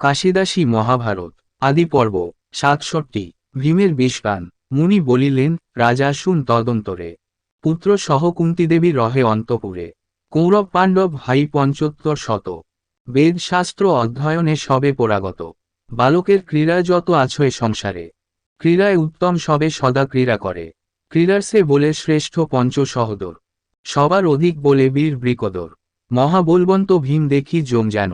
কাশিদাসী মহাভারত, আদি পর্ব, সাতষট্টি, ভীমের বিষগান মুনি বলিলেন, রাজা, শুন তদন্তরে। পুত্র সহ কুন্তিদেবী রহে অন্তপুরে। কৌরব পাণ্ডব ভাই পঞ্চোত্তর শত। বেদশাস্ত্র অধ্যয়নে সবে পরাগত। বালকের ক্রীড়া যত আছয় সংসারে। ক্রীড়ায় উত্তম সবে সদা ক্রীড়া করে। ক্রীড়ার সে বলে শ্রেষ্ঠ পঞ্চ সহদর সবার অধিক বলে বীর বৃকদর। মহাবলবন্ত ভীম দেখি জম যেন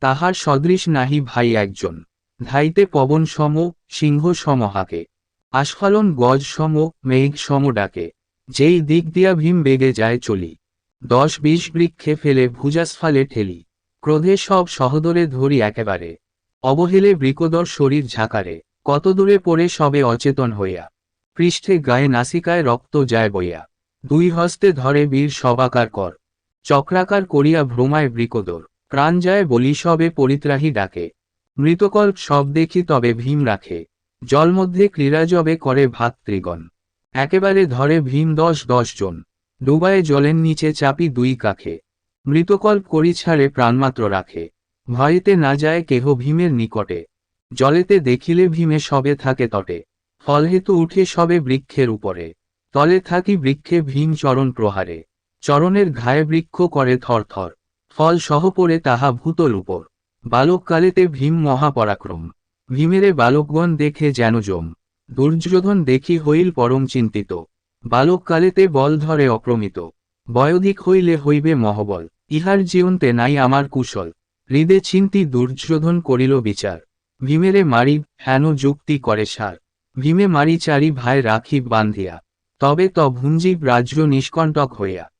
তাহার সদৃশ নাহি ভাই একজন। ধাইতে পবন সম, সিংহ সম হাকে। আস্ফালন গজ সম, মেঘ সম ডাকে। যেই দিক দিয়া ভীম বেগে যায় চলি। দশ বিশ বৃক্ষে ফেলে ভুজাস্ফালে ঠেলি। ক্রোধে সব সহদরে ধরি একেবারে। অবহেলে বৃকদর শরীর ঝাঁকারে। কত দূরে পড়ে সবে অচেতন হইয়া। পৃষ্ঠে গায়ে নাসিকায় রক্ত যায় বইয়া। দুই হস্তে ধরে বীর সবাকার কর। চক্রাকার করিয়া ভ্রমায় বৃকদর। প্রাণ যায় বলি সবে পরিত্রাহী ডাকে। মৃতকল্প সব দেখি তবে ভীম রাখে। জল মধ্যে ক্রীড়া জবে করে ভাতৃগণ। একেবারে ধরে ভীম দশ দশ জন। ডুবায়ে জলের নিচে চাপি দুই কাখে। মৃতকল্প করি ছাড়ে প্রাণমাত্র রাখে। ভয়েতে না যায় কেহ ভীমের নিকটে। জলেতে দেখিলে ভীমে সবে থাকে তটে। ফলহেতু উঠে সবে বৃক্ষের উপরে। তলে থাকি বৃক্ষে ভীম চরণ প্রহারে। চরণের ঘায়ে বৃক্ষ করে থরথর। ফল সহ পড়ে তাহা ভূতল উপর। বালককালেতে ভীম মহাপরাক্রম। ভীমেরে বালকগণ দেখে যেন জম দুর্যোধন দেখি হইল পরম চিন্তিত। বালককালেতে বল ধরে অপ্রমিত। বয়োধিক হইলে হইবে মহবল। ইহার জীবনতে নাই আমার কুশল। হৃদে চিন্তি দুর্যোধন করিল বিচার। ভীমেরে মারি হেন যুক্তি করে সার। ভীমে মারি চারি ভাই রাখি বান্ধিয়া। তবে ত ভুঞ্জীব রাজ্য নিষ্কণ্টক হইয়া।